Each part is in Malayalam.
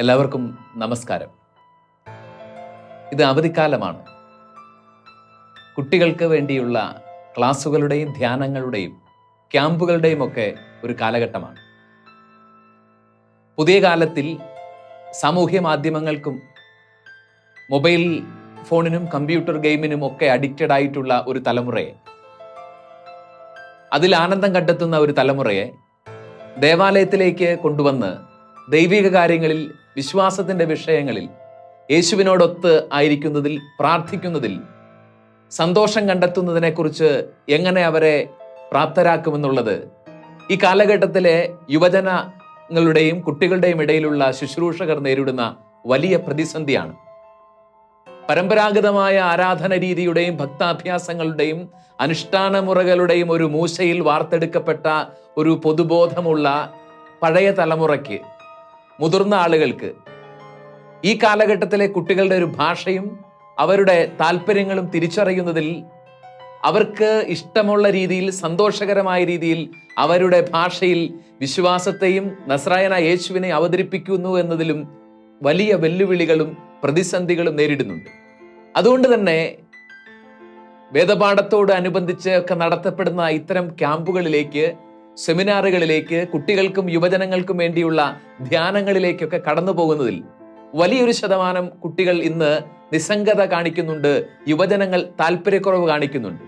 എല്ലാവർക്കും നമസ്കാരം. ഇത് അവധിക്കാലമാണ്. കുട്ടികൾക്ക് വേണ്ടിയുള്ള ക്ലാസ്സുകളുടെയും ധ്യാനങ്ങളുടെയും ക്യാമ്പുകളുടെയും ഒക്കെ ഒരു കാലഘട്ടമാണ്. പുതിയ കാലത്തിൽ സാമൂഹ്യ മാധ്യമങ്ങൾക്കും മൊബൈൽ ഫോണിനും കമ്പ്യൂട്ടർ ഗെയിമിനും ഒക്കെ അഡിക്റ്റഡ് ആയിട്ടുള്ള ഒരു തലമുറയെ അതിൽ ആനന്ദം കണ്ടെത്തുന്ന ഒരു തലമുറയെ ദേവാലയത്തിലേക്ക് കൊണ്ടുവന്ന് ദൈവിക കാര്യങ്ങളിൽ വിശ്വാസത്തിന്റെ വിഷയങ്ങളിൽ യേശുവിനോടൊത്ത് ആയിരിക്കുന്നതിൽ പ്രാർത്ഥിക്കുന്നതിൽ സന്തോഷം കണ്ടെത്തുന്നതിനെക്കുറിച്ച് എങ്ങനെ അവരെ പ്രാപ്തരാക്കുമെന്നുള്ളത് ഈ കാലഘട്ടത്തിലെ യുവജനങ്ങളുടെയും കുട്ടികളുടെയും ഇടയിലുള്ള ശുശ്രൂഷകർ നേരിടുന്ന വലിയ പ്രതിസന്ധിയാണ്. പരമ്പരാഗതമായ ആരാധന രീതിയുടെയും ഭക്താഭ്യാസങ്ങളുടെയും അനുഷ്ഠാന മുറകളുടെയും ഒരു മൂശയിൽ വാർത്തെടുക്കപ്പെട്ട ഒരു പൊതുബോധമുള്ള പഴയ തലമുറയ്ക്ക് മുതിർന്ന ആളുകൾക്ക്. ഈ കാലഘട്ടത്തിലെ കുട്ടികളുടെ ഒരു ഭാഷയും അവരുടെ താല്പര്യങ്ങളും തിരിച്ചറിയുന്നതിൽ അവർക്ക് ഇഷ്ടമുള്ള രീതിയിൽ സന്തോഷകരമായ രീതിയിൽ അവരുടെ ഭാഷയിൽ വിശ്വാസത്തെയും നസ്രായന യേശുവിനെ അവതരിപ്പിക്കുന്നു എന്നതിലും വലിയ വെല്ലുവിളികളും പ്രതിസന്ധികളും നേരിടുന്നുണ്ട്. അതുകൊണ്ട് തന്നെ വേദപാഠത്തോട് അനുബന്ധിച്ച് ഒക്കെ നടത്തപ്പെടുന്ന ഇത്തരം ക്യാമ്പുകളിലേക്ക് സെമിനാറുകളിലേക്ക് കുട്ടികൾക്കും യുവജനങ്ങൾക്കും വേണ്ടിയുള്ള ധ്യാനങ്ങളിലേക്കൊക്കെ കടന്നു പോകുന്നതിൽ വലിയൊരു ശതമാനം കുട്ടികൾ ഇന്ന് നിസ്സംഗത കാണിക്കുന്നുണ്ട് യുവജനങ്ങൾ താല്പര്യക്കുറവ് കാണിക്കുന്നുണ്ട്.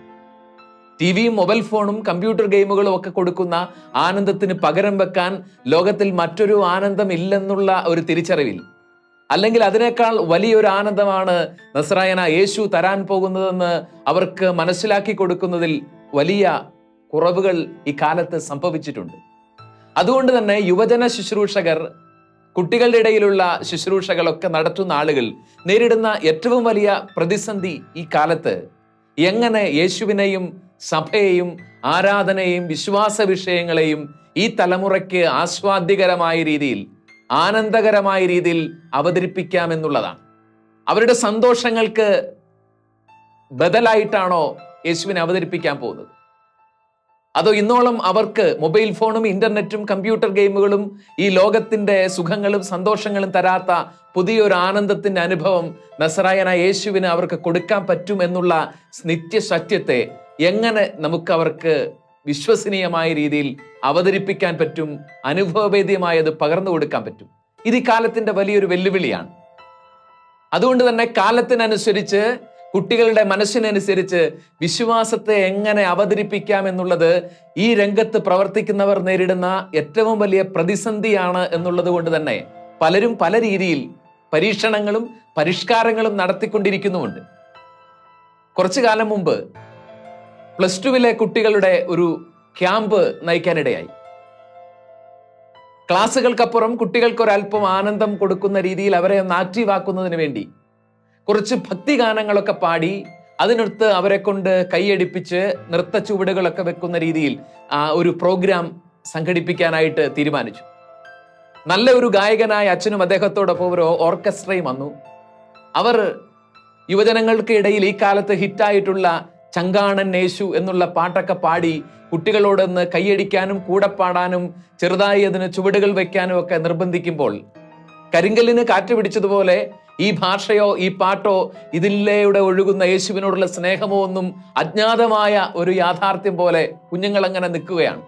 ടി വിയും മൊബൈൽ ഫോണും കമ്പ്യൂട്ടർ ഗെയിമുകളും ഒക്കെ കൊടുക്കുന്ന ആനന്ദത്തിന് പകരം വെക്കാൻ ലോകത്തിൽ മറ്റൊരു ആനന്ദം ഇല്ലെന്നുള്ള ഒരു തിരിച്ചറിവിൽ. അല്ലെങ്കിൽ അതിനേക്കാൾ വലിയൊരു ആനന്ദമാണ് നസ്രായന യേശു തരാൻ പോകുന്നതെന്ന് അവർക്ക് മനസ്സിലാക്കി കൊടുക്കുന്നതിൽ വലിയ കുറവുകൾ ഈ കാലത്ത് സംഭവിച്ചിട്ടുണ്ട്. അതുകൊണ്ട് തന്നെ യുവജന ശുശ്രൂഷകർ കുട്ടികളുടെ ഇടയിലുള്ള ശുശ്രൂഷകളൊക്കെ നടത്തുന്ന ആളുകൾ നേരിടുന്ന ഏറ്റവും വലിയ പ്രതിസന്ധി ഈ കാലത്ത് എങ്ങനെ യേശുവിനെയും സഭയെയും ആരാധനയെയും വിശ്വാസ വിഷയങ്ങളെയും ഈ തലമുറയ്ക്ക് ആസ്വാദ്യകരമായ രീതിയിൽ ആനന്ദകരമായ രീതിയിൽ അവതരിപ്പിക്കാമെന്നുള്ളതാണ്. അവരുടെ സന്തോഷങ്ങൾക്ക് ബദലായിട്ടാണോ യേശുവിനെ അവതരിപ്പിക്കാൻ പോകുന്നത്? അതോ ഇന്നോളം അവർക്ക് മൊബൈൽ ഫോണും ഇന്റർനെറ്റും കമ്പ്യൂട്ടർ ഗെയിമുകളും ഈ ലോകത്തിന്റെ സുഖങ്ങളും സന്തോഷങ്ങളും തരാത്ത പുതിയൊരു ആനന്ദത്തിന്റെ അനുഭവം നസറായന യേശുവിന് അവർക്ക് കൊടുക്കാൻ പറ്റും എന്നുള്ള നിത്യസത്യത്തെ എങ്ങനെ നമുക്ക് അവർക്ക് വിശ്വസനീയമായ രീതിയിൽ അവതരിപ്പിക്കാൻ പറ്റും അനുഭവവേദ്യമായത് പകർന്നു കൊടുക്കാൻ പറ്റും? ഇത് ഈ കാലത്തിന്റെ വലിയൊരു വെല്ലുവിളിയാണ്. അതുകൊണ്ട് തന്നെ കാലത്തിനനുസരിച്ച് കുട്ടികളുടെ മനസ്സിനനുസരിച്ച് വിശ്വാസത്തെ എങ്ങനെ അവതരിപ്പിക്കാം എന്നുള്ളത് ഈ രംഗത്ത് പ്രവർത്തിക്കുന്നവർ നേരിടുന്ന ഏറ്റവും വലിയ പ്രതിസന്ധിയാണ് എന്നുള്ളത് കൊണ്ട് തന്നെ പലരും പല രീതിയിൽ പരീക്ഷണങ്ങളും പരിഷ്കാരങ്ങളും നടത്തിക്കൊണ്ടിരിക്കുന്നുമുണ്ട്. കുറച്ചു കാലം മുമ്പ് പ്ലസ് ടുവിലെ കുട്ടികളുടെ ഒരു ക്യാമ്പ് നയിക്കാനിടയായി. ക്ലാസ്സുകൾക്കപ്പുറം കുട്ടികൾക്ക് ഒരല്പം ആനന്ദം കൊടുക്കുന്ന രീതിയിൽ അവരെ ഒന്ന് ആക്റ്റീവ് ആക്കുന്നതിന് വേണ്ടി കുറച്ച് ഭക്തി ഗാനങ്ങളൊക്കെ പാടി അതിനടുത്ത് അവരെ കൊണ്ട് കൈയടിപ്പിച്ച് നൃത്ത ചുവടുകളൊക്കെ വെക്കുന്ന രീതിയിൽ ആ ഒരു പ്രോഗ്രാം സംഘടിപ്പിക്കാനായിട്ട് തീരുമാനിച്ചു. നല്ല ഒരു ഗായകനായ അച്ഛനും അദ്ദേഹത്തോടൊപ്പം ഒരു ഓർക്കസ്ട്രയും വന്നു. അവർ യുവജനങ്ങൾക്ക് ഇടയിൽ ഈ കാലത്ത് ഹിറ്റായിട്ടുള്ള ചങ്കാണൻ നേശു എന്നുള്ള പാട്ടൊക്കെ പാടി കുട്ടികളോടൊന്ന് കൈയടിക്കാനും കൂടെ പാടാനും ചെറുതായി അതിന് ചുവടുകൾ വെക്കാനും ഒക്കെ നിർബന്ധിക്കുമ്പോൾ കരിങ്കല്ലിന് കാറ്റ് പിടിച്ചതുപോലെ ഈ ഭാഷയോ ഈ പാട്ടോ ഇതിലൂടെ ഒഴുകുന്ന യേശുവിനോടുള്ള സ്നേഹമോ ഒന്നും അജ്ഞാതമായ ഒരു യാഥാർത്ഥ്യം പോലെ കുഞ്ഞുങ്ങൾ അങ്ങനെ നിൽക്കുകയാണ്.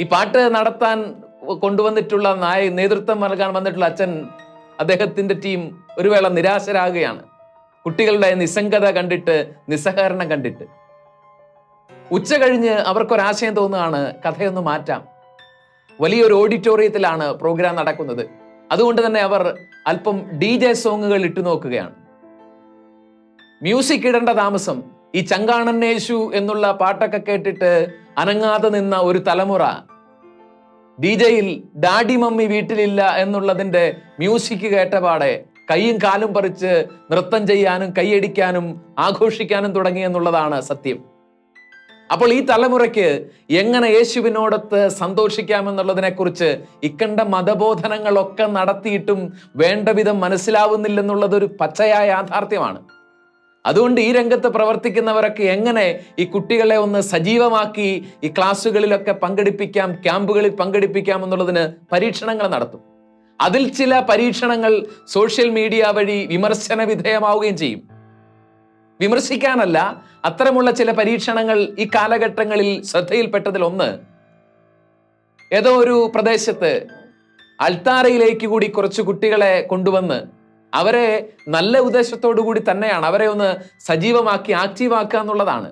ഈ പാട്ട് നടത്താൻ കൊണ്ടുവന്നിട്ടുള്ള നായ നേതൃത്വം നൽകാൻ വന്നിട്ടുള്ള അച്ഛൻ അദ്ദേഹത്തിന്റെ ടീം ഒരു വേള നിരാശരാകുകയാണ്. കുട്ടികളുടെ നിസ്സംഗത കണ്ടിട്ട് നിസ്സഹകരണം കണ്ടിട്ട്. ഉച്ച കഴിഞ്ഞ് അവർക്കൊരാശയം തോന്നുകയാണ് കഥയൊന്ന് മാറ്റാം. വലിയൊരു ഓഡിറ്റോറിയത്തിലാണ് പ്രോഗ്രാം നടക്കുന്നത്. അതുകൊണ്ട് തന്നെ അവർ അല്പം ഡി ജെ സോങ്ങുകൾ ഇട്ടു നോക്കുകയാണ്. മ്യൂസിക് ഇടേണ്ട താമസം ഈ ചങ്കാണൻ യേശു എന്നുള്ള പാട്ടൊക്കെ കേട്ടിട്ട് അനങ്ങാതെ നിന്ന ഒരു തലമുറ ഡി ജെയിൽ ഡാഡി മമ്മി വീട്ടിലില്ല എന്നുള്ളതിന്റെ മ്യൂസിക് കേട്ട കേട്ടപാടെ കൈയും കാലും പറിച്ച് നൃത്തം ചെയ്യാനും കൈയടിക്കാനും ആഘോഷിക്കാനും തുടങ്ങി എന്നുള്ളതാണ് സത്യം. അപ്പോൾ ഈ തലമുറയ്ക്ക് എങ്ങനെ യേശുവിനോടൊത്ത് സന്തോഷിക്കാമെന്നുള്ളതിനെ കുറിച്ച് ഇക്കണ്ട മതബോധനങ്ങളൊക്കെ നടത്തിയിട്ടും വേണ്ട വിധം മനസ്സിലാവുന്നില്ലെന്നുള്ളത് ഒരു പച്ചയായ യാഥാർത്ഥ്യമാണ്. അതുകൊണ്ട് ഈ രംഗത്ത് പ്രവർത്തിക്കുന്നവരൊക്കെ എങ്ങനെ ഈ കുട്ടികളെ ഒന്ന് സജീവമാക്കി ഈ ക്ലാസ്സുകളിലൊക്കെ പങ്കെടുപ്പിക്കാം ക്യാമ്പുകളിൽ പങ്കെടുപ്പിക്കാം എന്നുള്ളതിന് പരീക്ഷണങ്ങൾ നടത്തും. അതിൽ ചില പരീക്ഷണങ്ങൾ സോഷ്യൽ മീഡിയ വഴി വിമർശന വിധേയമാവുകയും ചെയ്യും. വിമർശിക്കാനല്ല അത്തരമുള്ള ചില പരീക്ഷണങ്ങൾ ഈ കാലഘട്ടങ്ങളിൽ ശ്രദ്ധയിൽപ്പെട്ടതിൽ ഒന്ന് ഏതോ ഒരു പ്രദേശത്ത് അൾത്താരയിലേക്ക് കൂടി കുറച്ച് കുട്ടികളെ കൊണ്ടുവന്ന് അവരെ നല്ല ഉദ്ദേശത്തോടു കൂടി തന്നെയാണ് അവരെ ഒന്ന് സജീവമാക്കി ആക്റ്റീവാക്കുക എന്നുള്ളതാണ്.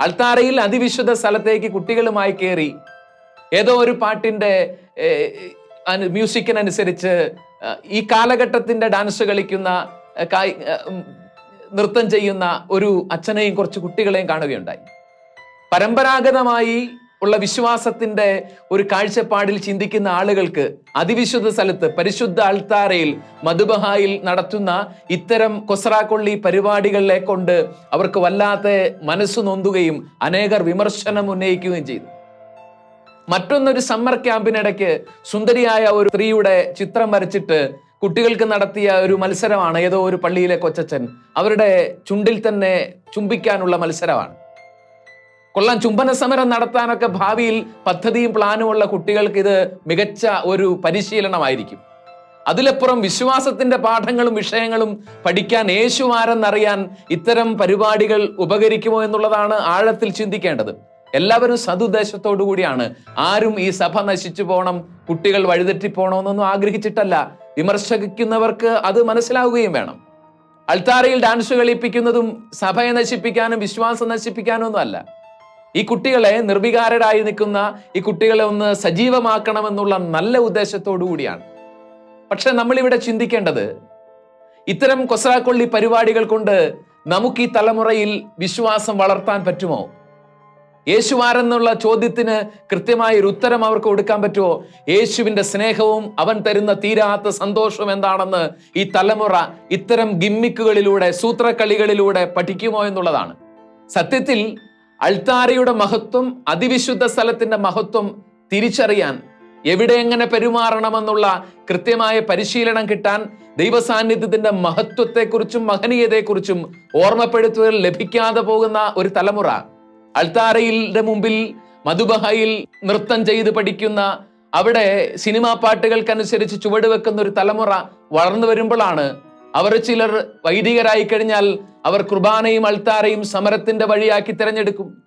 അൾത്താരയിൽ അതിവിശുദ്ധ സ്ഥലത്തേക്ക് കുട്ടികളുമായി കയറി ഏതോ ഒരു പാട്ടിന്റെ ഏർ, മ്യൂസിക്കിനനുസരിച്ച് ഈ കാലഘട്ടത്തിന്റെ ഡാൻസ് കളിക്കുന്ന നൃത്തം ചെയ്യുന്ന ഒരു അച്ഛനെയും കുറച്ച് കുട്ടികളെയും കാണുകയുണ്ടായി. പരമ്പരാഗതമായി ഉള്ള വിശ്വാസത്തിന്റെ ഒരു കാഴ്ചപ്പാടിൽ ചിന്തിക്കുന്ന ആളുകൾക്ക് അതിവിശുദ്ധ സ്ഥലത്ത് പരിശുദ്ധ അൾത്താരയിൽ മധുബഹായിൽ നടത്തുന്ന ഇത്തരം കൊസ്രാക്കൊള്ളി പരിപാടികളിലെ കൊണ്ട് അവർക്ക് വല്ലാത്ത മനസ്സ് നൊന്തുകയും അനേകർ വിമർശനം ഉന്നയിക്കുകയും ചെയ്തു. മറ്റൊന്നൊരു സമ്മർ ക്യാമ്പിനിടയ്ക്ക് സുന്ദരിയായ ഒരു സ്ത്രീയുടെ ചിത്രം വരച്ചിട്ട് കുട്ടികൾക്ക് നടത്തിയ ഒരു മത്സരമാണ്. ഏതോ ഒരു പള്ളിയിലെ കൊച്ചച്ഛൻ. അവരുടെ ചുണ്ടിൽ തന്നെ ചുംബിക്കാനുള്ള മത്സരമാണ്. കൊള്ളാം ചുംബന സമരം നടത്താനൊക്കെ ഭാവിയിൽ പദ്ധതിയും പ്ലാനും ഉള്ള കുട്ടികൾക്ക് ഇത് മികച്ച ഒരു പരിശീലനമായിരിക്കും. അതിലപ്പുറം വിശ്വാസത്തിന്റെ പാഠങ്ങളും വിഷയങ്ങളും പഠിക്കാൻ യേശുവാരെന്നറിയാൻ ഇത്തരം പരിപാടികൾ ഉപകരിക്കുമോ എന്നുള്ളതാണ് ആഴത്തിൽ ചിന്തിക്കേണ്ടത്. എല്ലാവരും സതുദ്ദേശത്തോടു കൂടിയാണ്. ആരും ഈ സഭ നശിച്ചു പോകണം കുട്ടികൾ വഴിതെറ്റി പോകണമെന്നൊന്നും ആഗ്രഹിച്ചിട്ടല്ല. വിമർശിക്കുന്നവർക്ക് അത് മനസ്സിലാവുകയും വേണം. അൾത്താരയിൽ ഡാൻസ് കളിപ്പിക്കുന്നതും സഭയെ നശിപ്പിക്കാനും വിശ്വാസം നശിപ്പിക്കാനും ഒന്നും അല്ല. ഈ കുട്ടികളെ നിർവികാരരായി നിൽക്കുന്ന ഈ കുട്ടികളെ ഒന്ന് സജീവമാക്കണമെന്നുള്ള നല്ല ഉദ്ദേശത്തോടു കൂടിയാണ്. പക്ഷെ നമ്മളിവിടെ ചിന്തിക്കേണ്ടത് ഇത്തരം കൊസറാക്കൊള്ളി പരിപാടികൾ കൊണ്ട് നമുക്ക് ഈ തലമുറയിൽ വിശ്വാസം വളർത്താൻ പറ്റുമോ? യേശുവാരെന്നുള്ള ചോദ്യത്തിന് കൃത്യമായ ഒരു ഉത്തരം അവർക്ക് കൊടുക്കാൻ പറ്റുമോ? യേശുവിന്റെ സ്നേഹവും അവൻ തരുന്ന തീരാത്ത സന്തോഷവും എന്താണെന്ന് ഈ തലമുറ ഇത്തരം ഗിമ്മിക്കുകളിലൂടെ സൂത്രക്കളികളിലൂടെ പഠിക്കുമോ എന്നുള്ളതാണ്. സത്യത്തിൽ അൾത്താരയുടെ മഹത്വം അതിവിശുദ്ധ സ്ഥലത്തിന്റെ മഹത്വം തിരിച്ചറിയാൻ എവിടെ എങ്ങനെ പെരുമാറണമെന്നുള്ള കൃത്യമായ പരിശീലനം കിട്ടാൻ ദൈവസാന്നിധ്യത്തിന്റെ മഹത്വത്തെക്കുറിച്ചും മഹനീയതയെക്കുറിച്ചും ഓർമ്മപ്പെടുത്തുകൾ ലഭിക്കാതെ പോകുന്ന ഒരു തലമുറ അൾത്താരയിലെ മുമ്പിൽ മധുബഹയിൽ നൃത്തം ചെയ്ത് പഠിക്കുന്ന അവിടെ സിനിമാ പാട്ടുകൾക്കനുസരിച്ച് ചുവട് വെക്കുന്ന ഒരു തലമുറ വളർന്നു വരുമ്പോഴാണ് അവർ ചിലർ വൈദികരായി കഴിഞ്ഞാൽ അവർ കുർബാനയും അൾത്താരയും സമരത്തിന്റെ വഴിയാക്കി തിരഞ്ഞെടുക്കും.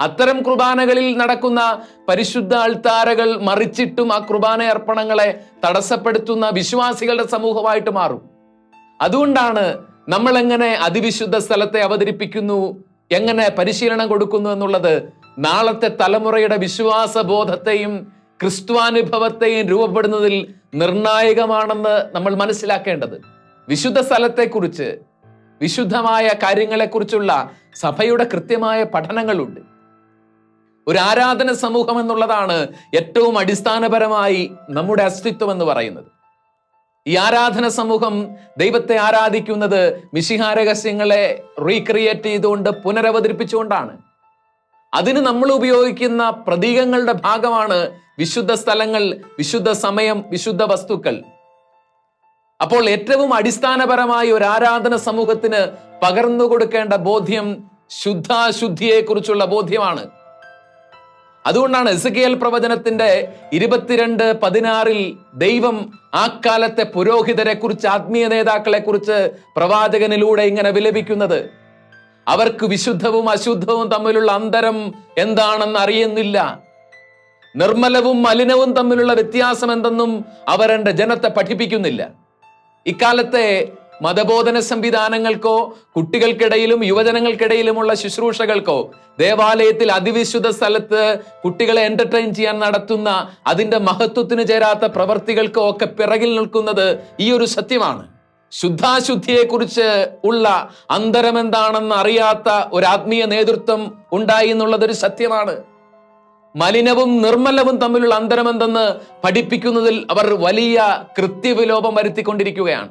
അത്തരം കുർബാനകളിൽ നടക്കുന്ന പരിശുദ്ധ അൾത്താരകൾ മറിച്ചിട്ടും ആ കുർബാന അർപ്പണങ്ങളെ തടസ്സപ്പെടുത്തുന്ന വിശ്വാസികളുടെ സമൂഹമായിട്ട് മാറും. അതുകൊണ്ടാണ് നമ്മൾ എങ്ങനെ അതിവിശുദ്ധ സ്ഥലത്തെ അവതരിപ്പിക്കുന്നു എങ്ങനെ പരിശീലനം കൊടുക്കുന്നു എന്നുള്ളത് നാളത്തെ തലമുറയുടെ വിശ്വാസ ബോധത്തെയും ക്രിസ്തുവാനുഭവത്തെയും രൂപപ്പെടുന്നതിൽ നിർണായകമാണെന്ന് നമ്മൾ മനസ്സിലാക്കേണ്ടത്. വിശുദ്ധ സ്ഥലത്തെക്കുറിച്ച് വിശുദ്ധമായ കാര്യങ്ങളെക്കുറിച്ചുള്ള സഭയുടെ കൃത്യമായ പഠനങ്ങളുണ്ട്. ഒരു ആരാധന സമൂഹം എന്നുള്ളതാണ് ഏറ്റവും അടിസ്ഥാനപരമായി നമ്മുടെ അസ്തിത്വം എന്ന് പറയുന്നത്. ഈ ആരാധന സമൂഹം ദൈവത്തെ ആരാധിക്കുന്നത് മിശിഹാരഹസ്യങ്ങളെ റീക്രിയേറ്റ് ചെയ്തുകൊണ്ട് പുനരവതരിപ്പിച്ചുകൊണ്ടാണ്. അതിന് നമ്മൾ ഉപയോഗിക്കുന്ന പ്രതീകങ്ങളുടെ ഭാഗമാണ് വിശുദ്ധ സ്ഥലങ്ങൾ വിശുദ്ധ സമയം വിശുദ്ധ വസ്തുക്കൾ. അപ്പോൾ ഏറ്റവും അടിസ്ഥാനപരമായി ഒരു ആരാധന സമൂഹത്തിന് പകർന്നു കൊടുക്കേണ്ട ബോധ്യം ശുദ്ധാശുദ്ധിയെക്കുറിച്ചുള്ള ബോധ്യമാണ്. അതുകൊണ്ടാണ് എസുകേൽ പ്രവചനത്തിന്റെ ഇരുപത്തിരണ്ട് പതിനാറിൽ ദൈവം ആ കാലത്തെ പുരോഹിതരെ കുറിച്ച് ആത്മീയ നേതാക്കളെ കുറിച്ച് പ്രവാചകനിലൂടെ ഇങ്ങനെ വിലപിക്കുന്നത്. അവർക്ക് വിശുദ്ധവും അശുദ്ധവും തമ്മിലുള്ള അന്തരം എന്താണെന്ന് അറിയുന്നില്ല. നിർമ്മലവും മലിനവും തമ്മിലുള്ള വ്യത്യാസം എന്തെന്നും എന്റെ ജനത്തെ പഠിപ്പിക്കുന്നില്ല. ഇക്കാലത്തെ മതബോധന സംവിധാനങ്ങൾക്കോ കുട്ടികൾക്കിടയിലും യുവജനങ്ങൾക്കിടയിലുമുള്ള ശുശ്രൂഷകൾക്കോ ദേവാലയത്തിൽ അതിവിശുദ്ധ സ്ഥലത്ത് കുട്ടികളെ എന്റർടൈൻ ചെയ്യാൻ നടത്തുന്ന അതിന്റെ മഹത്വത്തിന് ചേരാത്ത പ്രവർത്തികൾക്കോ ഒക്കെ പിറകിൽ നിൽക്കുന്നത് ഈ ഒരു സത്യമാണ്. ശുദ്ധാശുദ്ധിയെക്കുറിച്ച് ഉള്ള അന്തരം എന്താണെന്ന് അറിയാത്ത ഒരു ആത്മീയ നേതൃത്വം ഉണ്ടായി എന്നുള്ളതൊരു സത്യമാണ്. മലിനവും നിർമ്മലവും തമ്മിലുള്ള അന്തരമെന്തെന്ന് പഠിപ്പിക്കുന്നതിൽ അവർ വലിയ കൃത്യവിലോപം വരുത്തിക്കൊണ്ടിരിക്കുകയാണ്.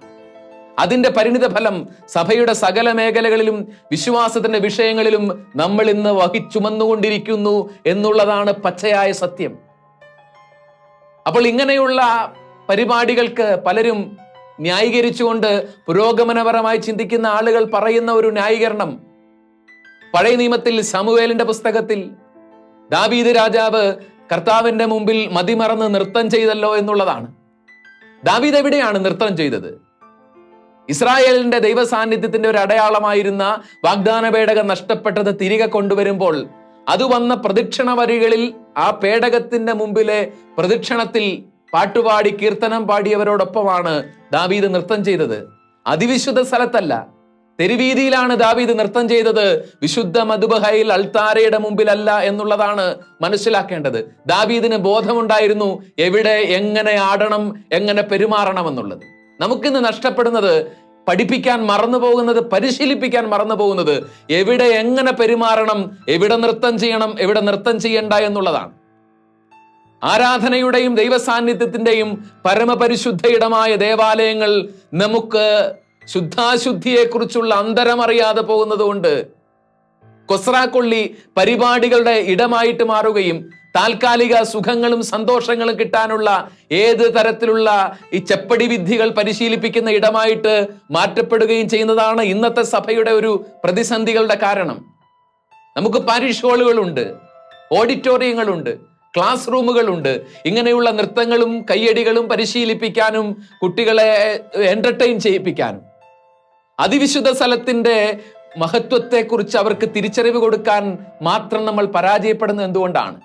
അതിന്റെ പരിണിത ഫലം സഭയുടെ സകല മേഖലകളിലും വിശ്വാസത്തിന്റെ വിഷയങ്ങളിലും നമ്മൾ ഇന്ന് വഹിച്ചുമന്നുകൊണ്ടിരിക്കുന്നു എന്നുള്ളതാണ് പച്ചയായ സത്യം. അപ്പോൾ ഇങ്ങനെയുള്ള പരിപാടികൾക്ക് പലരും ന്യായീകരിച്ചുകൊണ്ട് പുരോഗമനപരമായി ചിന്തിക്കുന്ന ആളുകൾ പറയുന്ന ഒരു ന്യായീകരണം. പഴയ നിയമത്തിൽ സമുവേലിന്റെ പുസ്തകത്തിൽ ദാവീദ് രാജാവ് കർത്താവിന്റെ മുമ്പിൽ മതിമറന്ന് നൃത്തം ചെയ്തല്ലോ എന്നുള്ളതാണ്. ദാവീദ് എവിടെയാണ് നൃത്തം ചെയ്തത്? ഇസ്രായേലിന്റെ ദൈവ സാന്നിധ്യത്തിന്റെ ഒരു അടയാളമായിരുന്ന വാഗ്ദാന പേടകം നഷ്ടപ്പെട്ടത് തിരികെ കൊണ്ടുവരുമ്പോൾ അത് വന്ന പ്രദക്ഷിണ വരികളിൽ ആ പേടകത്തിന്റെ മുമ്പിലെ പ്രദക്ഷിണത്തിൽ പാട്ടുപാടി കീർത്തനം പാടിയവരോടൊപ്പമാണ് ദാവീദ് നൃത്തം ചെയ്തത്. അതിവിശുദ്ധ സ്ഥലത്തല്ല. തെരുവീതിയിലാണ് ദാവീദ് നൃത്തം ചെയ്തത്. വിശുദ്ധ മധുബഹയിൽ അൾത്താരയുടെ മുമ്പിലല്ല എന്നുള്ളതാണ് മനസ്സിലാക്കേണ്ടത്. ദാവീദിന് ബോധമുണ്ടായിരുന്നു എവിടെ എങ്ങനെ ആടണം എങ്ങനെ പെരുമാറണം എന്നുള്ളത് നമുക്കിന്ന് നഷ്ടപ്പെടുന്നത് പഠിപ്പിക്കാൻ മറന്നു പോകുന്നത് പരിശീലിപ്പിക്കാൻ മറന്നു പോകുന്നത് എവിടെ എങ്ങനെ പെരുമാറണം എവിടെ നൃത്തം ചെയ്യണം എവിടെ നൃത്തം ചെയ്യണ്ട എന്നുള്ളതാണ്. ആരാധനയുടെയും ദൈവസാന്നിധ്യത്തിന്റെയും പരമപരിശുദ്ധ ഇടമായ ദേവാലയങ്ങൾ നമുക്ക് ശുദ്ധാശുദ്ധിയെക്കുറിച്ചുള്ള അന്തരമറിയാതെ പോകുന്നത് കൊണ്ട് കൊസ്രാക്കൊള്ളി പരിപാടികളുടെ ഇടമായിട്ട് മാറുകയും താൽക്കാലിക സുഖങ്ങളും സന്തോഷങ്ങളും കിട്ടാനുള്ള ഏത് തരത്തിലുള്ള ഈ ചെപ്പടി വിദ്യകൾ പരിശീലിപ്പിക്കുന്ന ഇടമായിട്ട് മാറ്റപ്പെടുകയും ചെയ്യുന്നതാണ് ഇന്നത്തെ സഭയുടെ ഒരു പ്രതിസന്ധികളുടെ കാരണം. നമുക്ക് പാരിഷ് ഹാളുകളുണ്ട് ഓഡിറ്റോറിയങ്ങളുണ്ട് ക്ലാസ് റൂമുകളുണ്ട് ഇങ്ങനെയുള്ള നൃത്തങ്ങളും കയ്യടികളും പരിശീലിപ്പിക്കാനും കുട്ടികളെ എന്റർടൈൻ ചെയ്യിപ്പിക്കാനും. അതിവിശുദ്ധ സ്ഥലത്തിന്റെ മഹത്വത്തെക്കുറിച്ച് അവർക്ക് തിരിച്ചറിവ് കൊടുക്കാൻ മാത്രം നമ്മൾ പരാജയപ്പെടുന്നത് എന്തുകൊണ്ടാണ്?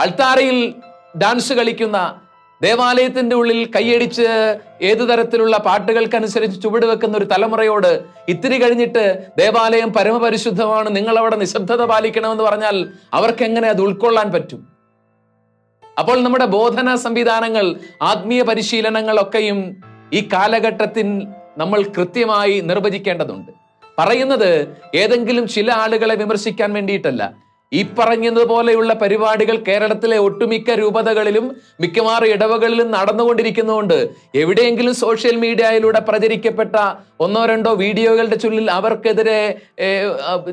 അൾത്താരയിൽ ഡാൻസ് കളിക്കുന്ന ദേവാലയത്തിന്റെ ഉള്ളിൽ കൈയടിച്ച് ഏതു തരത്തിലുള്ള പാട്ടുകൾക്കനുസരിച്ച് ചുവട് വെക്കുന്ന ഒരു തലമുറയോട് ഇത്തിരി കഴിഞ്ഞിട്ട് ദേവാലയം പരമപരിശുദ്ധമാണ് നിങ്ങൾ അവിടെ നിശബ്ദത പാലിക്കണമെന്ന് പറഞ്ഞാൽ അവർക്ക് എങ്ങനെ അത് ഉൾക്കൊള്ളാൻ പറ്റും? അപ്പോൾ നമ്മുടെ ബോധന സംവിധാനങ്ങൾ ആത്മീയ പരിശീലനങ്ങളൊക്കെയും ഈ കാലഘട്ടത്തിൽ നമ്മൾ കൃത്യമായി നിർവചിക്കേണ്ടതുണ്ട്. പറയുന്നത് ഏതെങ്കിലും ചില ആളുകളെ വിമർശിക്കാൻ വേണ്ടിയിട്ടല്ല. ഈ പറഞ്ഞതുപോലെയുള്ള പരിപാടികൾ കേരളത്തിലെ ഒട്ടുമിക്ക രൂപതകളിലും മിക്കവാറും ഇടവകളിലും നടന്നുകൊണ്ടിരിക്കുന്നതുകൊണ്ട് എവിടെയെങ്കിലും സോഷ്യൽ മീഡിയയിലൂടെ പ്രചരിക്കപ്പെട്ട ഒന്നോ രണ്ടോ വീഡിയോകളുടെ ചുള്ളിൽ അവർക്കെതിരെ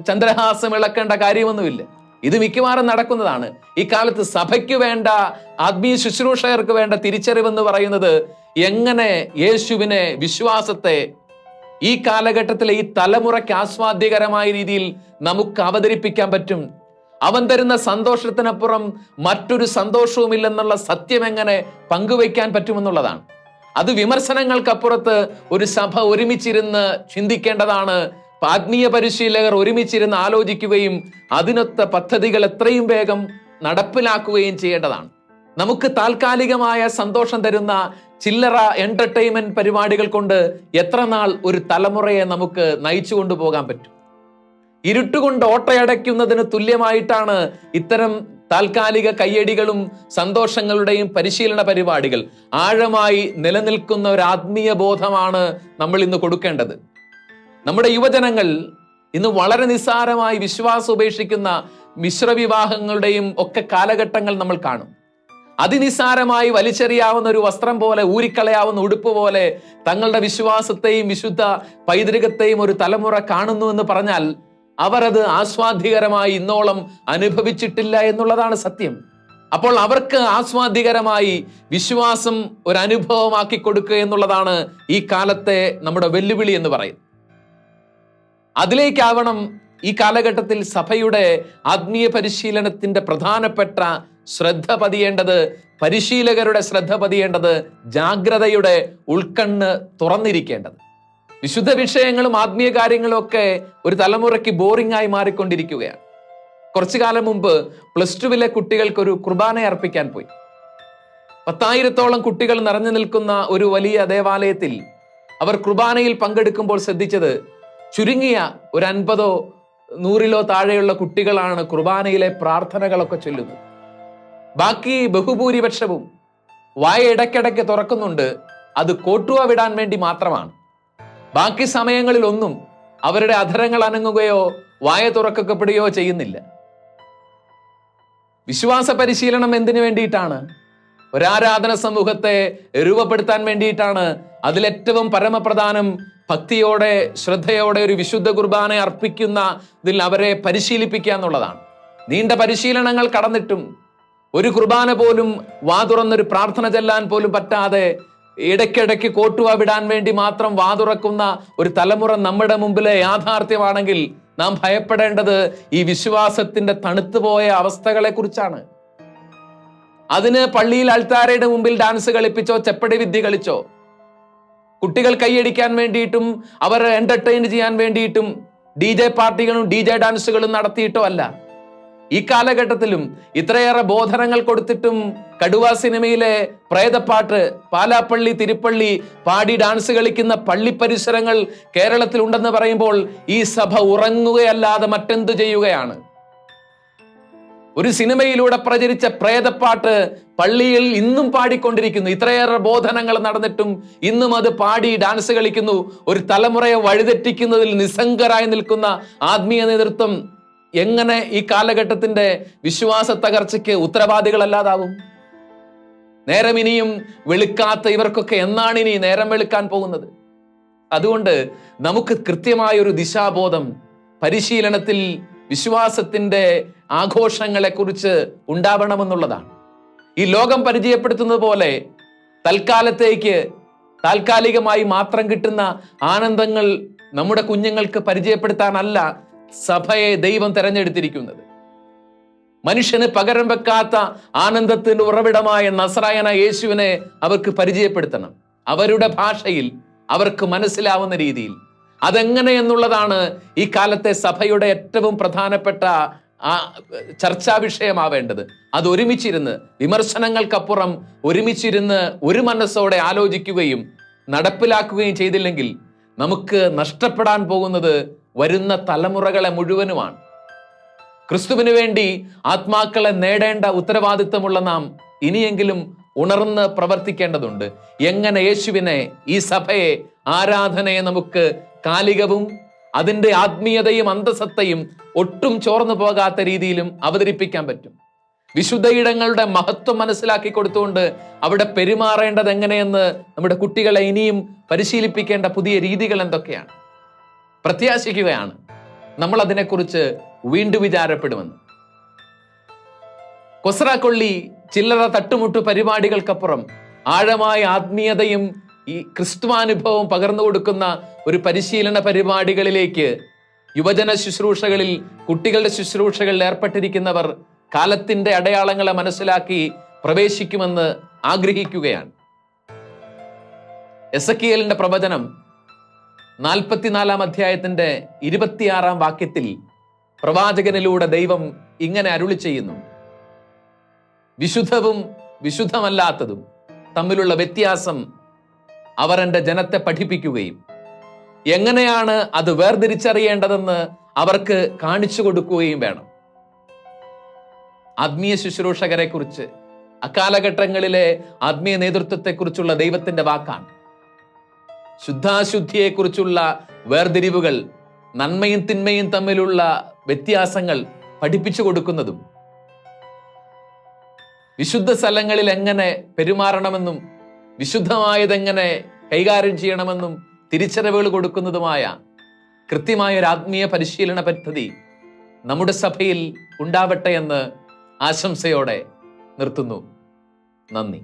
ചന്ദ്രഹാസം ഇളക്കേണ്ട കാര്യമൊന്നുമില്ല. ഇത് മിക്കവാറും നടക്കുന്നതാണ്. ഈ കാലത്ത് സഭയ്ക്ക് വേണ്ട ആത്മീയ ശുശ്രൂഷകർക്ക് വേണ്ട തിരിച്ചറിവെന്ന് പറയുന്നത് എങ്ങനെ യേശുവിനെ വിശ്വാസത്തെ ഈ കാലഘട്ടത്തിലെ ഈ തലമുറയ്ക്ക് ആസ്വാദ്യകരമായ രീതിയിൽ നമുക്ക് അവതരിപ്പിക്കാൻ പറ്റും അവൻ തരുന്ന സന്തോഷത്തിനപ്പുറം മറ്റൊരു സന്തോഷവുമില്ലെന്നുള്ള സത്യം എങ്ങനെ പങ്കുവയ്ക്കാൻ പറ്റുമെന്നുള്ളതാണ്. അത് വിമർശനങ്ങൾക്കപ്പുറത്ത് ഒരു സഭ ഒരുമിച്ചിരുന്ന് ചിന്തിക്കേണ്ടതാണ്. ആത്മീയ പരിശീലകർ ഒരുമിച്ചിരുന്ന് ആലോചിക്കുകയും അതിനൊത്ത പദ്ധതികൾ എത്രയും വേഗം നടപ്പിലാക്കുകയും ചെയ്യേണ്ടതാണ്. നമുക്ക് താൽക്കാലികമായ സന്തോഷം തരുന്ന ചില്ലറ എന്റർടൈൻമെന്റ് പരിപാടികൾ കൊണ്ട് എത്ര നാൾ ഒരു തലമുറയെ നമുക്ക് നയിച്ചു കൊണ്ടുപോകാൻ പറ്റും? ഇരുട്ടുകൊണ്ട് ഓട്ടയടയ്ക്കുന്നതിന് തുല്യമായിട്ടാണ് ഇത്തരം താൽക്കാലിക കയ്യടികളും സന്തോഷങ്ങളുടെയും പരിശീലന പരിപാടികൾ. ആഴമായി നിലനിൽക്കുന്ന ഒരു ആത്മീയ ബോധമാണ് നമ്മൾ ഇന്ന് കൊടുക്കേണ്ടത്. നമ്മുടെ യുവജനങ്ങൾ ഇന്ന് വളരെ നിസ്സാരമായി വിശ്വാസം ഉപേക്ഷിക്കുന്ന മിശ്രവിവാഹങ്ങളുടെയും ഒക്കെ കാലഘട്ടങ്ങൾ നമ്മൾ കാണും. അതിനിസാരമായി വലിച്ചെറിയാവുന്ന ഒരു വസ്ത്രം പോലെ ഊരിക്കളയാവുന്ന ഉടുപ്പ് പോലെ തങ്ങളുടെ വിശ്വാസത്തെയും വിശുദ്ധ പൈതൃകത്തെയും ഒരു തലമുറ കാണുന്നു എന്ന് പറഞ്ഞാൽ അവർ അത് ആസ്വാദ്യകരമായി ഇന്നോളം അനുഭവിച്ചിട്ടില്ല എന്നുള്ളതാണ് സത്യം. അപ്പോൾ അവർക്ക് ആസ്വാദ്യകരമായി വിശ്വാസം ഒരു അനുഭവമാക്കി കൊടുക്കുക എന്നുള്ളതാണ് ഈ കാലത്തെ നമ്മുടെ വെല്ലുവിളി എന്ന് പറയുന്നത്. അതിലേക്കാവണം ഈ കാലഘട്ടത്തിൽ സഭയുടെ ആത്മീയ പരിശീലനത്തിന്റെ പ്രധാനപ്പെട്ട ശ്രദ്ധ പതിയേണ്ടത് പരിശീലകരുടെ ശ്രദ്ധ പതിയേണ്ടത് ജാഗ്രതയുടെ ഉൾക്കണ്ണ് തുറന്നിരിക്കേണ്ടത്. വിശുദ്ധ വിഷയങ്ങളും ആത്മീയ കാര്യങ്ങളും ഒക്കെ ഒരു തലമുറയ്ക്ക് ബോറിംഗ് ആയി മാറിക്കൊണ്ടിരിക്കുകയാണ്. കുറച്ചു കാലം മുമ്പ് പ്ലസ് ടുവിലെ കുട്ടികൾക്ക് ഒരു കുർബാന അർപ്പിക്കാൻ പോയി. പത്തായിരത്തോളം കുട്ടികൾ നിറഞ്ഞു നിൽക്കുന്ന ഒരു വലിയ ദേവാലയത്തിൽ അവർ കുർബാനയിൽ പങ്കെടുക്കുമ്പോൾ ശ്രദ്ധിച്ചത് ചുരുങ്ങിയ ഒരു അൻപതോ നൂറിലോ താഴെയുള്ള കുട്ടികളാണ് കുർബാനയിലെ പ്രാർത്ഥനകളൊക്കെ ചൊല്ലുന്നത്. ബാക്കി ബഹുഭൂരിപക്ഷവും വായ ഇടയ്ക്കിടയ്ക്ക് തുറക്കുന്നുണ്ട്. അത് കോട്ടുവ വിടാൻ വേണ്ടി മാത്രമാണ്. ബാക്കി സമയങ്ങളിലൊന്നും അവരുടെ അധരങ്ങൾ അനങ്ങുകയോ വായ തുറക്കപ്പെടുകയോ ചെയ്യുന്നില്ല. വിശ്വാസ പരിശീലനം എന്തിനു വേണ്ടിയിട്ടാണ്? ഒരാരാധന സമൂഹത്തെ രൂപപ്പെടുത്താൻ വേണ്ടിയിട്ടാണ് അതിലേറ്റവും പരമപ്രധാനം ഭക്തിയോടെ ശ്രദ്ധയോടെ ഒരു വിശുദ്ധ കുർബാന അർപ്പിക്കുന്ന ഇതിൽ അവരെ പരിശീലിപ്പിക്കുക എന്നുള്ളതാണ്. നീണ്ട പരിശീലനങ്ങൾ കടന്നിട്ടും ഒരു കുർബാന പോലും വാ തുറന്നൊരു പ്രാർത്ഥന ചെല്ലാൻ പോലും പറ്റാതെ ഇടയ്ക്കിടയ്ക്ക് കോട്ടുവ വിടാൻ വേണ്ടി മാത്രം വാതുറക്കുന്ന ഒരു തലമുറ നമ്മുടെ മുമ്പിലെ യാഥാർത്ഥ്യമാണെങ്കിൽ നാം ഭയപ്പെടേണ്ടത് ഈ വിശ്വാസത്തിന്റെ തണുത്തുപോയ അവസ്ഥകളെ കുറിച്ചാണ് അതിന് പള്ളിയിൽ അൾത്താരയുടെ മുമ്പിൽ ഡാൻസ് കളിപ്പിച്ചോ ചെപ്പടി വിദ്യ കളിച്ചോ കുട്ടികൾ കൈയടിക്കാൻ വേണ്ടിയിട്ടും അവരെ എന്റർടൈൻ ചെയ്യാൻ വേണ്ടിയിട്ടും ഡി ജെ പാർട്ടികളും ഡി ജെ ഡാൻസുകളും നടത്തിയിട്ടോ അല്ല. ഈ കാലഘട്ടത്തിലും ഇത്രയേറെ ബോധനങ്ങൾ കൊടുത്തിട്ടും കടുവ സിനിമയിലെ പ്രേതപ്പാട്ട് പാലാപ്പള്ളി തിരുപ്പള്ളി പാടി ഡാൻസ് കളിക്കുന്ന പള്ളി പരിസരങ്ങൾ കേരളത്തിൽ ഉണ്ടെന്ന് പറയുമ്പോൾ ഈ സഭ ഉറങ്ങുകയല്ലാതെ മറ്റെന്തു ചെയ്യുകയാണ്? ഒരു സിനിമയിലൂടെ പ്രചരിച്ച പ്രേതപ്പാട്ട് പള്ളിയിൽ ഇന്നും പാടിക്കൊണ്ടിരിക്കുന്നു. ഇത്രയേറെ ബോധനങ്ങൾ നടന്നിട്ടും ഇന്നും അത് പാടി ഡാൻസ് കളിക്കുന്നു. ഒരു തലമുറയെ വഴിതെറ്റിക്കുന്നതിൽ നിസ്സംഗരായി നിൽക്കുന്ന ആത്മീയ നേതൃത്വം എങ്ങനെ ഈ കാലഘട്ടത്തിന്റെ വിശ്വാസ തകർച്ചയ്ക്ക് ഉത്തരവാദികളല്ലാതാവും? നേരം ഇനിയും വെളുക്കാത്ത ഇവർക്കൊക്കെ എന്നാണ് ഇനി നേരം വെളുക്കാൻ പോകുന്നത്? അതുകൊണ്ട് നമുക്ക് കൃത്യമായ ഒരു ദിശാബോധം പരിശീലനത്തിൽ വിശ്വാസത്തിന്റെ ആഘോഷങ്ങളെ കുറിച്ച് ഉണ്ടാവണമെന്നുള്ളതാണ്. ഈ ലോകം പരിചയപ്പെടുത്തുന്നത് പോലെ തൽക്കാലത്തേക്ക് താൽക്കാലികമായി മാത്രം കിട്ടുന്ന ആനന്ദങ്ങൾ നമ്മുടെ കുഞ്ഞുങ്ങൾക്ക് പരിചയപ്പെടുത്താനല്ല സഭയെ ദൈവം തെരഞ്ഞെടുത്തിരിക്കുന്നത്. മനുഷ്യന് പകരം വെക്കാത്ത ആനന്ദത്തിന്റെ ഉറവിടമായ നസറായന യേശുവിനെ അവർക്ക് പരിചയപ്പെടുത്തണം. അവരുടെ ഭാഷയിൽ അവർക്ക് മനസ്സിലാവുന്ന രീതിയിൽ. അതെങ്ങനെ എന്നുള്ളതാണ് ഈ കാലത്തെ സഭയുടെ ഏറ്റവും പ്രധാനപ്പെട്ട ആ ചർച്ചാ വിഷയമാവേണ്ടത്. അത് ഒരുമിച്ചിരുന്ന് വിമർശനങ്ങൾക്കപ്പുറം ഒരുമിച്ചിരുന്ന് ഒരു മനസ്സോടെ ആലോചിക്കുകയും നടപ്പിലാക്കുകയും ചെയ്തില്ലെങ്കിൽ നമുക്ക് നഷ്ടപ്പെടാൻ പോകുന്നത് വരുന്ന തലമുറകളെ മുഴുവനുമാണ്. ക്രിസ്തുവിന് വേണ്ടി ആത്മാക്കളെ നേടേണ്ട ഉത്തരവാദിത്തമുള്ള നാം ഇനിയെങ്കിലും ഉണർന്ന് പ്രവർത്തിക്കേണ്ടതുണ്ട്. എങ്ങനെ യേശുവിനെ ഈ സഭയെ ആരാധനയെ നമുക്ക് കാലികവും അതിന്റെ ആത്മീയതയും അന്തസത്തയും ഒട്ടും ചോർന്നു പോകാത്ത രീതിയിലും അവതരിപ്പിക്കാൻ പറ്റും. വിശുദ്ധയിടങ്ങളുടെ മഹത്വം മനസ്സിലാക്കി കൊടുത്തുകൊണ്ട് അവിടെ പെരുമാറേണ്ടത് എങ്ങനെയെന്ന് നമ്മുടെ കുട്ടികളെ ഇനിയും പരിശീലിപ്പിക്കേണ്ട പുതിയ രീതികൾ എന്തൊക്കെയാണ്? പ്രത്യാശിക്കുകയാണ്. നമ്മൾ അതിനെക്കുറിച്ച് വീണ്ടും വിചാരപ്പെടുമെന്ന്. കൊസ്രാക്കൊള്ളി ചില്ലറ തട്ടുമുട്ടു പരിപാടികൾക്കപ്പുറം ആഴമായ ആത്മീയതയും ഈ ക്രിസ്തുവാനുഭവം പകർന്നു കൊടുക്കുന്ന ഒരു പരിശീലന പരിപാടികളിലേക്ക് യുവജന ശുശ്രൂഷകളിൽ കുട്ടികളുടെ ശുശ്രൂഷകളിൽ ഏർപ്പെട്ടിരിക്കുന്നവർ കാലത്തിന്റെ അടയാളങ്ങളെ മനസ്സിലാക്കി പ്രവേശിക്കുമെന്ന് ആഗ്രഹിക്കുകയാണ്. എസക്കിയലിന്റെ പ്രവചനം നാൽപ്പത്തിനാലാം അധ്യായത്തിന്റെ ഇരുപത്തിയാറാം വാക്യത്തിൽ പ്രവാചകനിലൂടെ ദൈവം ഇങ്ങനെ അരുളി ചെയ്യുന്നു. വിശുദ്ധവും വിശുദ്ധമല്ലാത്തതും തമ്മിലുള്ള വ്യത്യാസം അവർ എന്റെ ജനത്തെ പഠിപ്പിക്കുകയും എങ്ങനെയാണ് അത് വേർതിരിച്ചറിയേണ്ടതെന്ന് അവർക്ക് കാണിച്ചു കൊടുക്കുകയും വേണം. ആത്മീയ ശുശ്രൂഷകരെ കുറിച്ച് അക്കാലഘട്ടങ്ങളിലെ ആത്മീയ നേതൃത്വത്തെക്കുറിച്ചുള്ള ദൈവത്തിന്റെ വാക്കാണ്. ശുദ്ധാശുദ്ധിയെക്കുറിച്ചുള്ള വേർതിരിവുകൾ നന്മയും തിന്മയും തമ്മിലുള്ള വ്യത്യാസങ്ങൾ പഠിപ്പിച്ചു കൊടുക്കുന്നതും വിശുദ്ധ സ്ഥലങ്ങളിൽ എങ്ങനെ പെരുമാറണമെന്നും വിശുദ്ധമായതെങ്ങനെ കൈകാര്യം ചെയ്യണമെന്നും തിരിച്ചറിവുകൾ കൊടുക്കുന്നതുമായ കൃത്യമായ ഒരു ആത്മീയ പരിശീലന പദ്ധതി നമ്മുടെ സഭയിൽ ഉണ്ടാവട്ടെ എന്ന് ആശംസയോടെ നിർത്തുന്നു. നന്ദി.